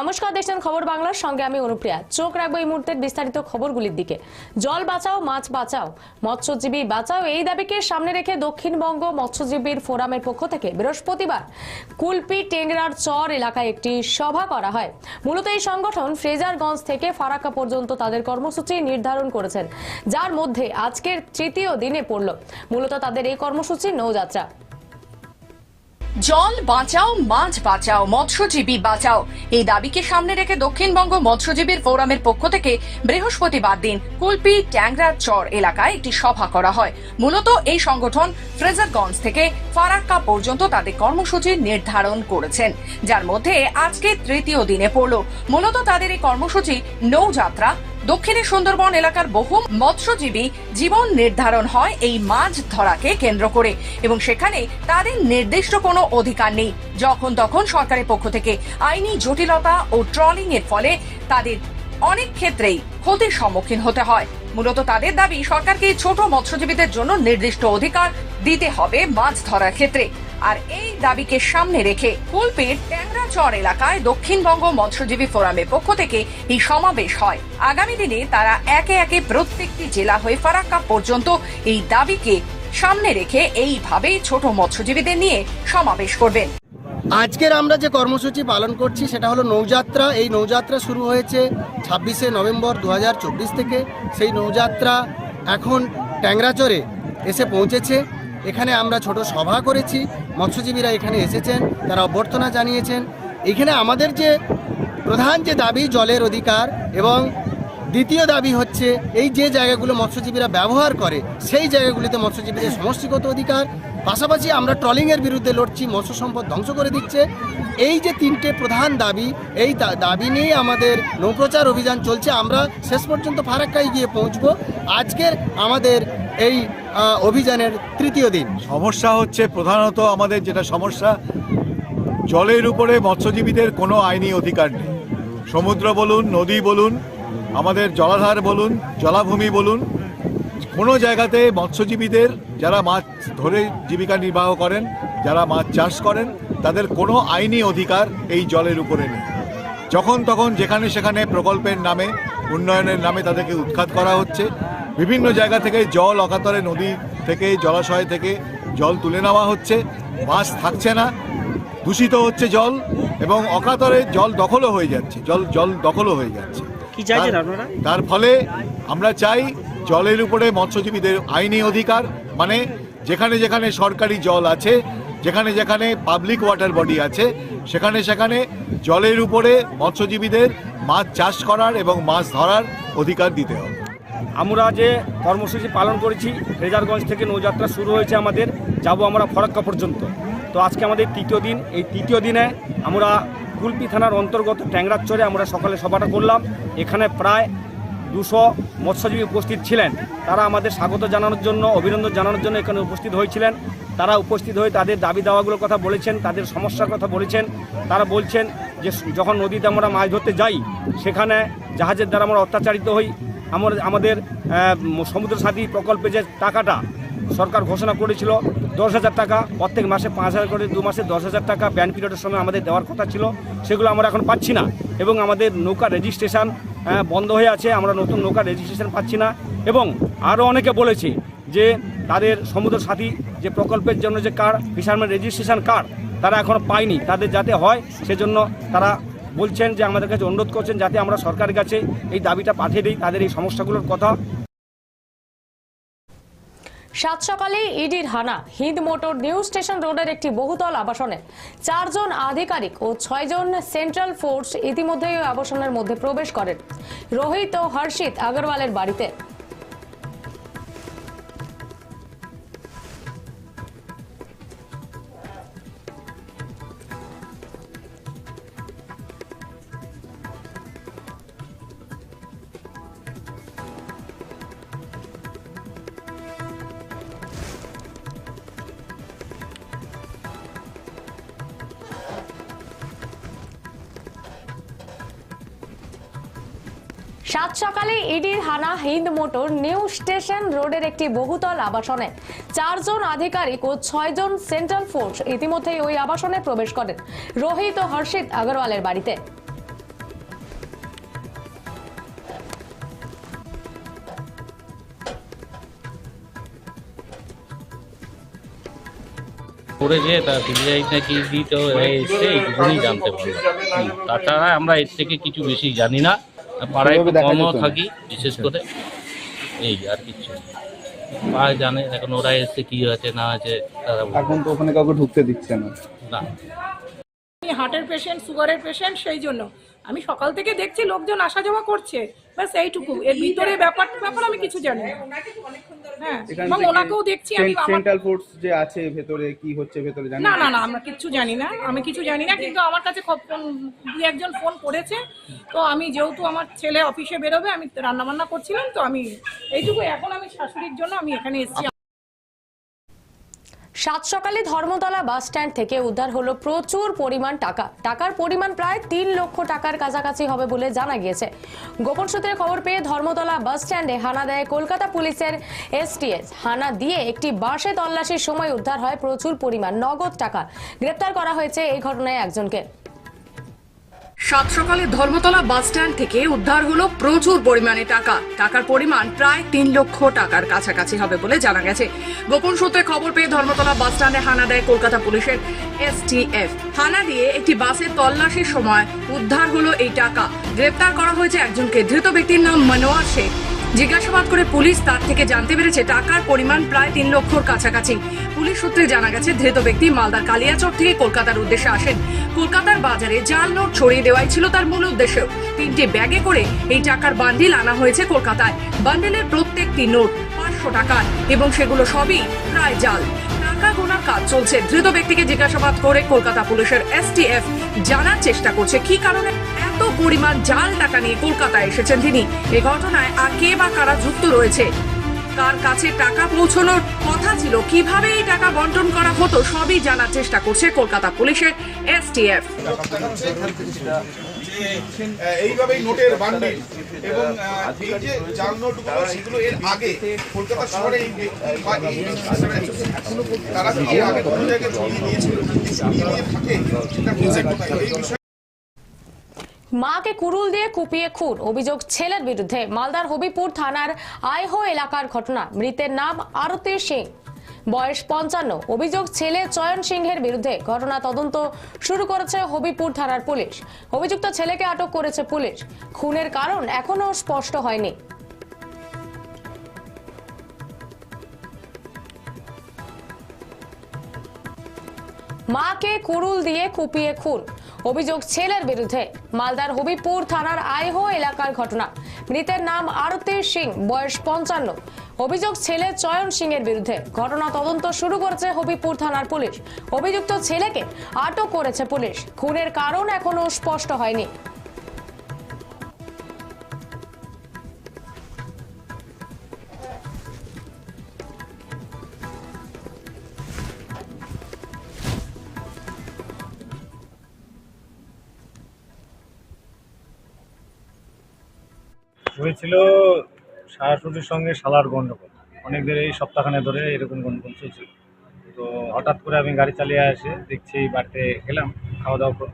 নমস্কার, দেখছেন খবর বাংলার। সঙ্গে আমি অনুপ্রিয়া। চোখ রাখব এই মুহূর্তের বিস্তারিত খবরগুলির দিকে। জল বাঁচাও, মাছ বাঁচাও। মৎস্যজীবী বাঁচাও, এই দাবিকে সামনে রেখে দক্ষিণবঙ্গ মৎস্যজীবীর ফোরামের পক্ষ থেকে বৃহস্পতিবার কুলপি টেংরার চর এলাকায় একটি সভা করা হয়। মূলত এই সংগঠন ফ্রেজারগঞ্জ থেকে ফারাক্কা পর্যন্ত তাদের কর্মসূচি নির্ধারণ করেছেন। যার মধ্যে আজকের তৃতীয় দিনে পড়ল। মূলত তাদের এই কর্মসূচি নৌযাত্রা। জল বাঁচাও, মাছ বাঁচাও, মৎস্যজীবী বাঁচাও। এই দাবিকে সামনে রেখে দক্ষিণবঙ্গ মৎস্যজীবীর ফোরামের পক্ষ থেকে বৃহস্পতিবার দিন কুলপি ট্যাংরা চর এলাকায় একটি সভা করা হয়। মূলত এই সংগঠন ফ্রেজারগঞ্জ থেকে ফারাক্কা পর্যন্ত তাদের কর্মসূচি নির্ধারণ করেছেন, যার মধ্যে আজকে তৃতীয় দিনে পড়ল। মূলত তাদের এই কর্মসূচি নৌযাত্রা দক্ষিণে সুন্দরবন এলাকার বহু মৎস্যজীবী জীবন নির্ধারণ হয় এই মাছ ধরাকে কেন্দ্র করে, এবং সেখানে তাদের নির্দিষ্ট কোনো অধিকার নেই। যখন তখন সরকারের পক্ষ থেকে আইনি জটিলতা ও ট্রলিং এর ফলে তাদের অনেক ক্ষেত্রেই ক্ষতির সম্মুখীন হতে হয়। মূলত তাদের দাবি, সরকারকে ছোট মৎস্যজীবীদের জন্য নির্দিষ্ট অধিকার দিতে হবে মাছ ধরার ক্ষেত্রে। আর এই দাবিকে সামনে রেখে কুলপির ট্যাংরাচর এলাকায় দক্ষিণবঙ্গ মৎস্যজীবী ফোরামের পক্ষ থেকে এই সমাবেশ হয়। আগামী দিনে তারা একে একে প্রত্যেকটি জেলা হয়ে ফারাক্কা পর্যন্ত এই দাবিকে সামনে রেখে এইভাবেই ছোট মৎস্যজীবীদের নিয়ে সমাবেশ করবেন। আজকের আমরা যে কর্মসূচি পালন করছি সেটা হলো নৌযাত্রা। এই নৌযাত্রা শুরু হয়েছে ছাব্বিশে নভেম্বর দু হাজার চব্বিশ থেকে। সেই নৌযাত্রা এখন ট্যাংরাচরে এসে পৌঁছেছে। এখানে আমরা ছোট সভা করেছি। মৎস্যজীবীরা এখানে এসেছেন, তারা অভ্যর্থনা জানিয়েছেন। এখানে আমাদের যে প্রধান যে দাবি, জলের অধিকার এবং দ্বিতীয় দাবি হচ্ছে এই যে জায়গাগুলো মৎস্যজীবীরা ব্যবহার করে, সেই জায়গাগুলিতে মৎস্যজীবীদের সমষ্টিগত অধিকার। পাশাপাশি আমরা ট্রলিংয়ের বিরুদ্ধে লড়ছি, মৎস্য সম্পদ ধ্বংস করে দিচ্ছে। এই যে তিনটে প্রধান দাবি, এই দাবি নিয়েই আমাদের নৌপ্রচার অভিযান চলছে। আমরা শেষ পর্যন্ত ফারাক্কায় গিয়ে পৌঁছব। আজকের আমাদের এই অভিযানের তৃতীয় দিন। সমস্যা হচ্ছে প্রধানত আমাদের যেটা সমস্যা, জলের উপরে মৎস্যজীবীদের কোনো আইনি অধিকার নেই। সমুদ্র বলুন, নদী বলুন, আমাদের জলাধার বলুন, জলাভূমি বলুন, কোনো জায়গাতে মৎস্যজীবীদের যারা মাছ ধরে জীবিকা নির্বাহ করেন, যারা মাছ চাষ করেন, তাদের কোনো আইনি অধিকার এই জলের উপরে নেই। যখন তখন যেখানে সেখানে প্রকল্পের নামে, উন্নয়নের নামে তাদেরকে উৎখাত করা হচ্ছে। বিভিন্ন জায়গা থেকে জল অকাতরে নদী থেকে জলাশয় থেকে জল তুলে নেওয়া হচ্ছে। মাছ থাকছে না দূষিত হচ্ছে জল এবং অকাতরে জল দখলও হয়ে যাচ্ছে জল জল দখলও হয়ে যাচ্ছে। তার ফলে আমরা চাই জলের উপরে মৎস্যজীবীদের আইনি অধিকার মানে যেখানে যেখানে সরকারি জল আছে যেখানে যেখানে পাবলিক ওয়াটার বডি আছে সেখানে সেখানে জলের উপরে মৎস্যজীবীদের মাছ চাষ করার এবং মাছ ধরার অধিকার দিতে হবে। আমরা যে কর্মসূচি পালন করেছি রেজারগঞ্জ থেকে নৌযাত্রা শুরু হয়েছে আমাদের, যাব আমরা ফরাক্কা পর্যন্ত। তো আজকে আমাদের তৃতীয় দিন, এই তৃতীয় দিনে আমরা কুলপি থানার অন্তর্গত ট্যাংরাচরে আমরা সকালে সভাটা করলাম। এখানে প্রায় দুশো মৎস্যজীবী উপস্থিত ছিলেন। তারা আমাদের স্বাগত জানানোর জন্য, অভিনন্দন জানানোর জন্য এখানে উপস্থিত হয়েছিলেন। তারা উপস্থিত হয়ে তাদের দাবি দাওয়াগুলোর কথা বলেছেন, তাদের সমস্যার কথা বলেছেন। তারা বলছেন যে, যখন নদীতে আমরা মাছ ধরতে যাই, সেখানে জাহাজের দ্বারা আমরা অত্যাচারিত হই। আমার আমাদের আহ, সমুদ্র সাথী প্রকল্পে যে টাকাটা সরকার ঘোষণা করেছিল দশ হাজার টাকা প্রত্যেক মাসে পাঁচ হাজার করে দু মাসে দশ হাজার টাকা ব্যান পিরিয়ডের সময় আমাদের দেওয়ার কথা ছিল সেগুলো আমরা এখন পাচ্ছি না। এবং আমাদের নৌকা রেজিস্ট্রেশন বন্ধ হয়ে আছে আমরা নতুন নৌকা রেজিস্ট্রেশন পাচ্ছি না। এবং আরও অনেকে বলেছে যে তাদের সমুদ্র সাথী যে প্রকল্পের জন্য যে কার্ড ফিশারম্যান রেজিস্ট্রেশন কার্ড তারা এখনও পায়নি। তাদের যাতে হয় সেজন্য তারা বলছেন যে আমাদের কাছে অনুরোধ করছেন যাতে আমরা সরকারের কাছে এই দাবিটা পাঠিয়ে দিই, তাদের এই সমস্যাগুলোর কথা। সাত সকালে ইডির হানা, হিন্দ মোটর নিউ স্টেশন রোডের একটি বহুতল আবাসনে। চারজন আধিকারিক ও ছয়জন সেন্ট্রাল ফোর্স ইতিমধ্যেই ওই আবাসনের মধ্যে প্রবেশ করেন। রোহিত ও হর্ষিত আগরওয়ালের বাড়িতে। সাত সকালে ইডির হানা, হিন্দ মোটর নিউ স্টেশন রোডের একটি বহুতল আবাসনে। চারজন আধিকারিক ও ছয়জন সেন্ট্রাল ফোর্স ইতিমধ্যেই ওই আবাসনে প্রবেশ করেন। রোহিত ও হর্ষিত আগরওয়ালের বাড়িতে। করেছে তা সিবিআই নাকি দিতে এসছে, এইটুকুনি জানতে পারলাম। তাছাড়া আমরা এর থেকে কিছু বেশি জানি না। পাড়ায় একটু কমও থাকি বিশেষ করে এই আর কিছু না। পাড়ায় জানে এখন ওরা এসে কি আছে না আছে তারা এখন তো ওখানে কাউকে ঢুকতে দিচ্ছে না। না। হার্টের পেশেন্ট সুগারের পেশেন্ট সেই জন্য। আমি সকাল থেকে দেখছি লোকজন আসা যাওয়া করছে। ব্যাস এইটুকু। এর ভিতরে ব্যাপার ব্যাপার আমি কিছু জানি না। হ্যাঁ এবং ওনাকেও দেখছি আমি সেন্ট্রাল ফোর্স যে আছে ভেতরে কি হচ্ছে ভেতরে জানেন? না না না আমরা কিচ্ছু জানি না। আমি কিছু জানি না কিন্তু আমার কাছে ফোন দুই একজন ফোন করেছে। তো আমি যেহেতু আমার ছেলে অফিসে বেরোবে আমি রান্না বান্না করছিলাম তো আমি এইটুকু। এখন আমি শাশুড়ির জন্য আমি এখানে এসেছি। সাত সকালে ধর্মতলা বাস স্ট্যান্ড থেকে উদ্ধার হলো প্রচুর পরিমাণ টাকা। টাকার পরিমাণ প্রায় তিন লক্ষ টাকার কাছাকাছি হবে বলে জানা গিয়েছে। গোপন সূত্রে খবর পেয়ে ধর্মতলা বাস স্ট্যান্ডে হানা দেয় কলকাতা পুলিশের এসটিএস। হানা দিয়ে একটি বাসে তল্লাশির সময় উদ্ধার হয় প্রচুর পরিমাণ নগদ টাকা। গ্রেপ্তার করা হয়েছে এই ঘটনায় একজনকে। সাত সকালে ধর্মতলা বাস স্ট্যান্ড থেকে উদ্ধার হলো প্রচুর পরিমাণে টাকা। টাকার পরিমাণ প্রায় তিন লক্ষ টাকার কাছাকাছি হবে বলে জানা গেছে। গোপন সূত্রে খবর পেয়ে ধর্মতলা বাস স্ট্যান্ডে হানা দেয় কলকাতা পুলিশের এসটিএফ হানা দিয়ে একটি বাসের তল্লাশির সময় উদ্ধার হলো এই টাকা। গ্রেপ্তার করা হয়েছে একজনকে। ধৃত ব্যক্তির নাম মনোয়ার শেখ জিজ্ঞাসাবাদ করে পুলিশ তার থেকে জানতে পেরেছে, টাকার পরিমাণ প্রায় তিন লক্ষর কাছাকাছি। পুলিশ সূত্রে জানা গেছে, ধৃত ব্যক্তি মালদার কালিয়াচক থেকে কলকাতার উদ্দেশ্যে আসেন। কলকাতার বাজারে জাল নোট ছড়িয়ে দেওয়াই ছিল তার মূল উদ্দেশ্য। তিনটি ব্যাগে করে এই টাকার বান্ডিল আনা হয়েছে কলকাতায়। বান্ডিলের প্রত্যেকটি নোট পাঁচশো টাকার এবং সেগুলো সবই প্রায় জাল। টাকা গোনার কাজ চলছে। ধৃত ব্যক্তিকে জিজ্ঞাসাবাদ করে কলকাতা পুলিশের এসটিএফ জানার চেষ্টা করছে। কি কারণে এত পরিমাণ জাল টাকা নিয়ে কলকাতায় এসেছেন তিনি? এ ঘটনায় আর কে বা কারা যুক্ত রয়েছে? কার কাছে টাকা পৌঁছানোর কথা ছিল? কীভাবে এই টাকা বন্টন করা হতো? সবই জানার চেষ্টা করছে কলকাতা পুলিশের এসটিএফ। এইভাবেই নোটের বান্ডিল এবং এই যে জাল নোটগুলো সেগুলো এর আগে কলকাতা শহরে তারা কি আগে কোনো জায়গায় ছড়িয়ে দিয়েছিল থাকে? সেটা বোঝার কথা। এই বিষয়ে মাকে কুরুল দিয়ে কুপিয়ে খুন অভিযোগ ছেলের বিরুদ্ধে। মালদার হবিপুর থানার আইহো এলাকার ঘটনা। মৃতের নাম আরতি সিং বয়স পঞ্চান্ন। অভিযোগ ছেলে চয়ন সিংহের বিরুদ্ধে ঘটনা তদন্ত শুরু করেছে হবিপুর থানার পুলিশ। অভিযুক্ত ছেলেকে আটক করেছে পুলিশ। খুনের কারণ এখনও স্পষ্ট হয়নি। মাকে কুরুল দিয়ে কুপিয়ে খুন। অভিযোগ ছেলের বিরুদ্ধে। মালদার হবিপুর থানার আইহো এলাকার ঘটনা। মৃতের নাম আরতি সিং, বয়স পঞ্চান্ন। অভিযোগ ছেলে চয়ন সিং এর বিরুদ্ধে। ঘটনা তদন্ত শুরু করেছে হবিপুর থানার পুলিশ। অভিযুক্ত ছেলেকে আটক করেছে পুলিশ। খুনের কারণ এখনও স্পষ্ট হয়নি। হয়েছিল শাশুড়ির সঙ্গে শালার গন্ডগোল। অনেক দিন এই সপ্তাহখানে ধরে এরকম গন্ডগোল চলছিল। তো হঠাৎ করে আমি গাড়ি চালিয়ে এসে দেখছি বাড়িতে গেলাম খাওয়া দাওয়া করে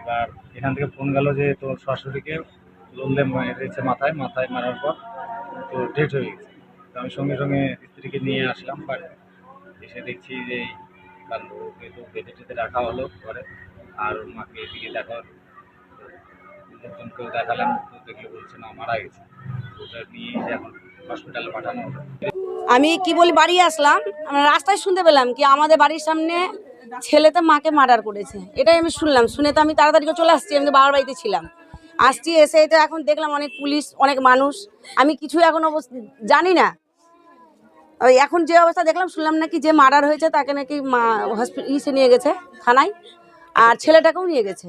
এবার এখান থেকে ফোন গেল যে তোর শাশুড়িকে লোলে মেরেছে মাথায় মাথায় মারার পর তো ডেট হয়ে গেছে। তো আমি সঙ্গে সঙ্গে স্ত্রীকে নিয়ে আসলাম বাড়িতে এসে দেখছি যে কাণ্ডকে তো বেঁধে টেঁধে রাখা হলো ঘরে। আর মাকে এদিকে দেখা হলো। লোকজনকেও দেখালাম, তো দেখলে বলছে, না, মারা গেছে। ওটা নিয়ে এখন হসপিটালে পাঠানো হলো। আমি কি বলি, বাড়ি আসলাম, আমরা রাস্তায় শুনতে পেলাম কি আমাদের বাড়ির সামনে ছেলেতে মাকে মার্ডার করেছে। এটাই আমি শুনলাম, শুনে তো আমি তাড়াতাড়ি করে চলে আসছি, আমি তো বাবার বাড়িতে ছিলাম। আসছি, এসে তো এখন দেখলাম অনেক পুলিশ, অনেক মানুষ। আমি কিছু এখন অবস্থা, জানি না। ওই এখন যে অবস্থা দেখলাম, শুনলাম নাকি যে মার্ডার হয়েছে, তাকে নাকি মা হসপিটাল ইসে নিয়ে গেছে থানায়, আর ছেলেটাকেও নিয়ে গেছে।